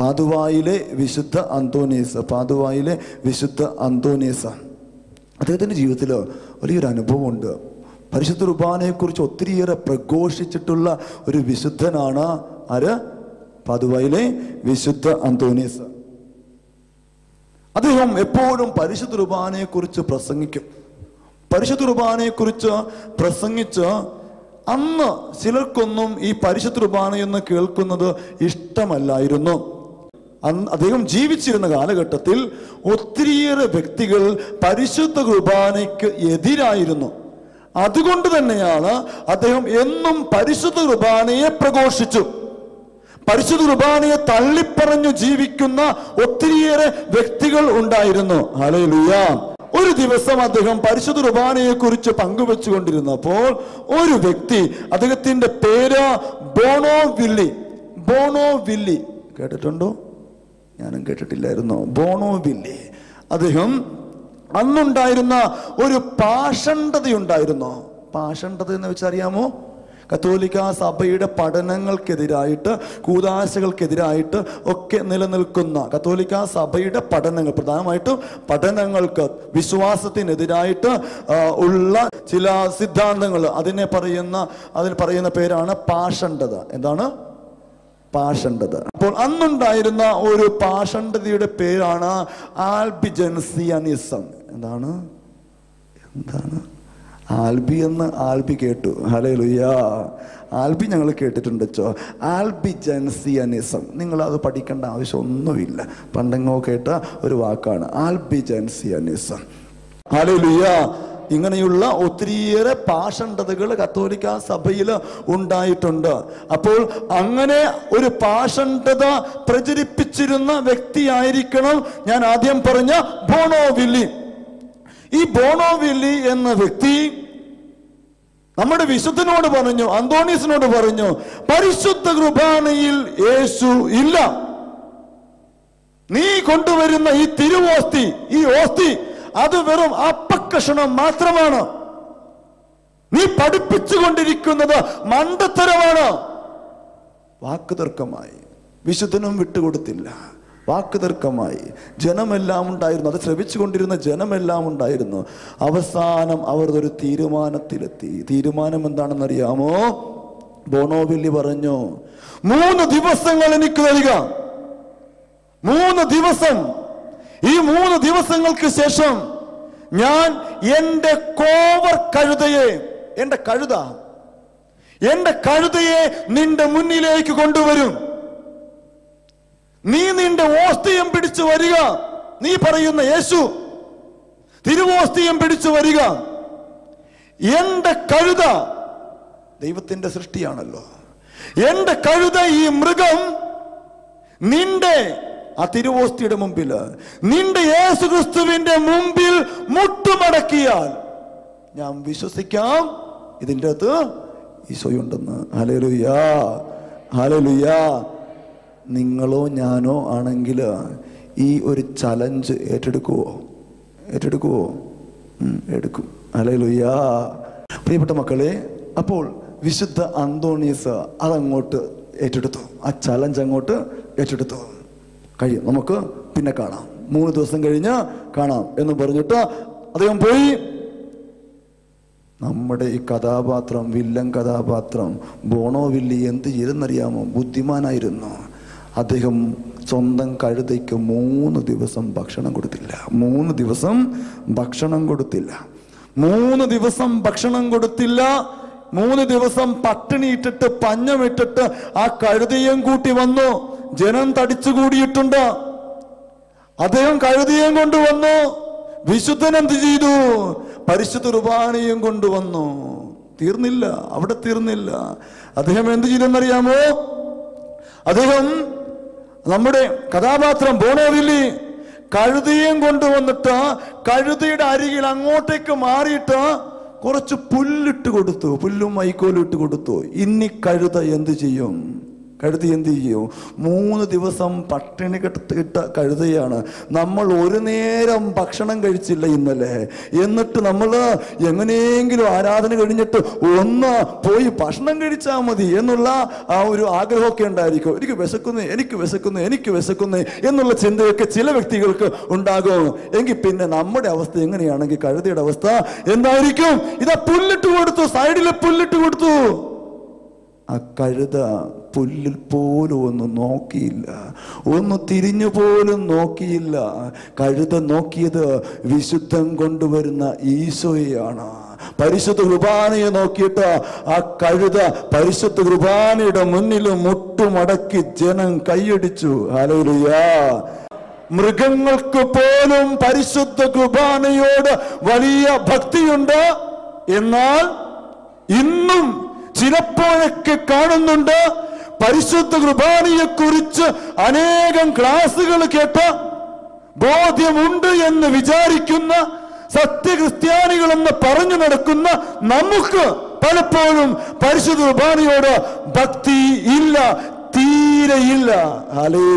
പാതുവായിലെ വിശുദ്ധ അന്തോനീസ പാതുവായിലെ വിശുദ്ധ അന്തോനീസ. അദ്ദേഹത്തിന്റെ ജീവിതത്തിൽ വലിയൊരു അനുഭവമുണ്ട്. പരിശുദ്ധ കുർബാനയെക്കുറിച്ച് ഒത്തിരിയേറെ പ്രഘോഷിച്ചിട്ടുള്ള ഒരു വിശുദ്ധനാണ് ആര്? പാതുവായിലെ വിശുദ്ധ അന്തോനീസ്. അദ്ദേഹം എപ്പോഴും പരിശുദ്ധ കുർബാനയെക്കുറിച്ച് പ്രസംഗിക്കും. പരിശുദ്ധ കുർബാനയെക്കുറിച്ച് പ്രസംഗിച്ച് അന്ന് ചിലർക്കൊന്നും ഈ പരിശുദ്ധ എന്ന് കേൾക്കുന്നത് ഇഷ്ടമല്ലായിരുന്നു. അന്ന് അദ്ദേഹം ജീവിച്ചിരുന്ന കാലഘട്ടത്തിൽ ഒത്തിരിയേറെ വ്യക്തികൾ പരിശുദ്ധ കുർബാനയ്ക്ക് എതിരായിരുന്നു. അതുകൊണ്ട് തന്നെയാണ് അദ്ദേഹം എന്നും പരിശുദ്ധ കുർബാനയെ പ്രഘോഷിച്ചു. പരിശുദ്ധ കുർബാനയെ തള്ളിപ്പറഞ്ഞു ജീവിക്കുന്ന ഒത്തിരിയേറെ വ്യക്തികൾ ഉണ്ടായിരുന്നു. ഹല്ലേലൂയ. ഒരു ദിവസം അദ്ദേഹം പരിശുദ്ധ കുർബാനയെ കുറിച്ച് പങ്കുവെച്ചുകൊണ്ടിരുന്നപ്പോൾ ഒരു വ്യക്തി അദ്ദേഹത്തിന്റെ പേര് ബോണോ വില്ലി ബോണോ വില്ലി കേട്ടിട്ടുണ്ടോ? ഞാനും കേട്ടിട്ടില്ലായിരുന്നു. ബോണോബില്ലേ അദ്ദേഹം അന്നുണ്ടായിരുന്ന ഒരു പാഷണ്ഡതയുണ്ടായിരുന്നു. പാഷണ്ഡത എന്ന് വെച്ചറിയാമോ? കത്തോലിക്ക സഭയുടെ പഠനങ്ങൾക്കെതിരായിട്ട് കൂതാശകൾക്കെതിരായിട്ട് ഒക്കെ നിലനിൽക്കുന്ന കത്തോലിക്ക സഭയുടെ പഠനങ്ങൾ പ്രധാനമായിട്ടും പഠനങ്ങൾക്ക് വിശ്വാസത്തിനെതിരായിട്ട് ഉള്ള ചില സിദ്ധാന്തങ്ങൾ. അതിനെ പറയുന്ന അതിന് പറയുന്ന പേരാണ് പാഷണ്ഡത. എന്താണ്? പാഷണ്ഡത. അപ്പോൾ അന്നുണ്ടായിരുന്ന ഒരു പാഷണ്ഡതയുടെ പേരാണ് ആൽബിജൻസിയനിസം. എന്താണ്? എന്താണ്? ആൽബി എന്ന് ആൽബി കേട്ടു. ഹലേ ലുയ്യാ ആൽബി ഞങ്ങൾ കേട്ടിട്ടുണ്ട് ചോ നിങ്ങൾ അത് പഠിക്കേണ്ട ആവശ്യമൊന്നുമില്ല. പണ്ടെങ്ങോ കേട്ട ഒരു വാക്കാണ്. ആൽബി ജൻസിയനിസം ഹലേ ലുയ്യാ ഇങ്ങനെയുള്ള ഒത്തിരിയേറെ പാഷണ്ഡതകൾ കത്തോലിക്ക സഭയിൽ ഉണ്ടായിട്ടുണ്ട്. അപ്പോൾ അങ്ങനെ ഒരു പാഷണ്ഡത പ്രചരിപ്പിച്ചിരുന്ന വ്യക്തിയായിരിക്കണം ഞാൻ ആദ്യം പറഞ്ഞ ബോണോവില്ലി. ഈ ബോണോവില്ലി എന്ന വ്യക്തി നമ്മുടെ വിശുദ്ധനോട് പറഞ്ഞു അന്തോണീസിനോട് പറഞ്ഞു പരിശുദ്ധ കുർബാനയിൽ യേശു ഇല്ല. നീ കൊണ്ടുവരുന്ന ഈ തിരുവോസ്തി ഈ ഓസ്തി അത് വെറും അപ്പക്കഷണം മാത്രമാണ്. നീ പഠിപ്പിച്ചുകൊണ്ടിരിക്കുന്നത് മണ്ടത്തരമാണ്. വാക്കുതർക്കമായി. വിശുദ്ധനും വിട്ടുകൊടുത്തില്ല. വാക്കുതർക്കമായി. ജനമെല്ലാം ഉണ്ടായിരുന്നു. അത് ശ്രവിച്ചുകൊണ്ടിരുന്ന ജനമെല്ലാം ഉണ്ടായിരുന്നു. അവസാനം അവർ ഒരു തീരുമാനത്തിലെത്തി. തീരുമാനം എന്താണെന്നറിയാമോ? ബോണോവില്ലി പറഞ്ഞു മൂന്ന് ദിവസങ്ങൾ എനിക്ക് തരിക മൂന്ന് ദിവസം ഈ മൂന്ന് ദിവസങ്ങൾക്ക് ശേഷം ഞാൻ എന്റെ കോവർ കഴുതയെ എന്റെ കഴുത എന്റെ കഴുതയെ നിന്റെ മുന്നിലേക്ക് കൊണ്ടുവരും. നീ നിന്റെ ഓസ്തിയം പിടിച്ചു വരിക. നീ പറയുന്ന യേശു തിരുവോസ്തിയം പിടിച്ചു വരിക. എന്റെ കഴുത ദൈവത്തിന്റെ സൃഷ്ടിയാണല്ലോ. എന്റെ കഴുത ഈ മൃഗം നിന്റെ ആ തിരുവോസ്തിയുടെ മുമ്പിൽ നിന്റെ യേശു ക്രിസ്തുവിന്റെ മുമ്പിൽ മുട്ടുമടക്കിയാൽ ഞാൻ വിശ്വസിക്കാം. ഇതിന്റെ അകത്ത് ഈശോയുണ്ടെന്ന്. ഹലലുയാ ഹലലുയാ നിങ്ങളോ ഞാനോ ആണെങ്കിൽ ഈ ഒരു ചലഞ്ച് ഏറ്റെടുക്കുവോ? ഏറ്റെടുക്കുവോ? എടുക്കും. ഹലലുയാ പ്രിയപ്പെട്ട മക്കളെ അപ്പോൾ വിശുദ്ധ അന്തോണീസ് അതങ്ങോട്ട് ഏറ്റെടുത്തു. ആ ചലഞ്ച് അങ്ങോട്ട് ഏറ്റെടുത്തു. കഴിയും. നമുക്ക് പിന്നെ കാണാം. മൂന്ന് ദിവസം കഴിഞ്ഞ് കാണാം എന്ന് പറഞ്ഞിട്ട് അദ്ദേഹം പോയി. നമ്മുടെ ഈ കഥാപാത്രം വില്ലൻ കഥാപാത്രം ബോണോ വില്ലി എന്ത് ചെയ്തെന്നറിയാമോ? ബുദ്ധിമാനായിരുന്നു. അദ്ദേഹം സ്വന്തം കഴുതയ്ക്ക് മൂന്ന് ദിവസം ഭക്ഷണം കൊടുത്തില്ല. മൂന്ന് ദിവസം ഭക്ഷണം കൊടുത്തില്ല. മൂന്ന് ദിവസം ഭക്ഷണം കൊടുത്തില്ല. മൂന്ന് ദിവസം പട്ടിണിയിട്ടിട്ട് പഞ്ഞമിട്ടിട്ട് ആ കഴുതയും കൂട്ടി വന്നു. ജനം തടിച്ചുകൂടിയിട്ടുണ്ട്? അദ്ദേഹം കഴുതിയും കൊണ്ടുവന്നു. വിശുദ്ധൻ എന്ത് ചെയ്തു? പരിശുദ്ധ കുർബാനയും കൊണ്ടുവന്നു. തീർന്നില്ല അവിടെ തീർന്നില്ല. അദ്ദേഹം എന്ത് ചെയ്തെന്നറിയാമോ? അദ്ദേഹം നമ്മുടെ കഥാപാത്രം ബോണോവില്ലി കഴുതിയും കൊണ്ടുവന്നിട്ട് കഴുതിയുടെ അരികിൽ അങ്ങോട്ടേക്ക് മാറിയിട്ട് കുറച്ച് പുല്ലിട്ട് കൊടുത്തു. പുല്ലും വൈക്കോലും ഇട്ട് കൊടുത്തു. ഇനി കഴുത എന്ത് ചെയ്യും? കഴുതി എന്ത് ചെയ്യും? മൂന്ന് ദിവസം പട്ടിണി കിട്ട കഴുതയാണ്. നമ്മൾ ഒരു നേരം ഭക്ഷണം കഴിച്ചില്ല ഇന്നലെ. എന്നിട്ട് നമ്മൾ എങ്ങനെയെങ്കിലും ആരാധന കഴിഞ്ഞിട്ട് ഒന്ന് പോയി ഭക്ഷണം കഴിച്ചാൽ മതി എന്നുള്ള ആ ഒരു ആഗ്രഹമൊക്കെ ഉണ്ടായിരിക്കും. എനിക്ക് വിശക്കുന്നു എനിക്ക് വിശക്കുന്നു എനിക്ക് വിശക്കുന്നു എന്നുള്ള ചിന്തയൊക്കെ ചില വ്യക്തികൾക്ക് ഉണ്ടാകും. എങ്കിൽ പിന്നെ നമ്മുടെ അവസ്ഥ എങ്ങനെയാണെങ്കിൽ കഴുതയുടെ അവസ്ഥ എന്തായിരിക്കും? ഇതാ പുല്ലിട്ട് കൊടുത്തു സൈഡിൽ പുല്ലിട്ട് കൊടുത്തു. ആ കഴുത പുല്ലിൽ പോലും ഒന്ന് നോക്കിയില്ല. ഒന്ന് തിരിഞ്ഞു പോലും നോക്കിയില്ല. കഴുത നോക്കിയത് വിശുദ്ധം കൊണ്ടുവരുന്ന ഈശോയാണ് പരിശുദ്ധ കുർബാനയെ നോക്കിയിട്ട് ആ കഴുത പരിശുദ്ധ കുർബാനയുടെ മുന്നിൽ മുട്ടുമടക്കി ജനം കൈയടിച്ചു. ഹലോലിയാ മൃഗങ്ങൾക്ക് പോലും പരിശുദ്ധ കുർബാനയോട് വലിയ ഭക്തിയുണ്ട്. എന്നാൽ ഇന്നും ചിലപ്പോഴൊക്കെ കാണുന്നുണ്ട് പരിശുദ്ധ കുർബാനയെ കുറിച്ച് അനേകം ക്ലാസ്സുകൾ കേട്ട ബോധ്യമുണ്ട് എന്ന് വിചാരിക്കുന്ന സത്യക്രിസ്ത്യാനികളെന്ന് പറഞ്ഞു നടക്കുന്ന നമുക്ക് പലപ്പോഴും പരിശുദ്ധ കുർബാനയോട് ഭക്തി ഇല്ല തീരെയില്ല അലേ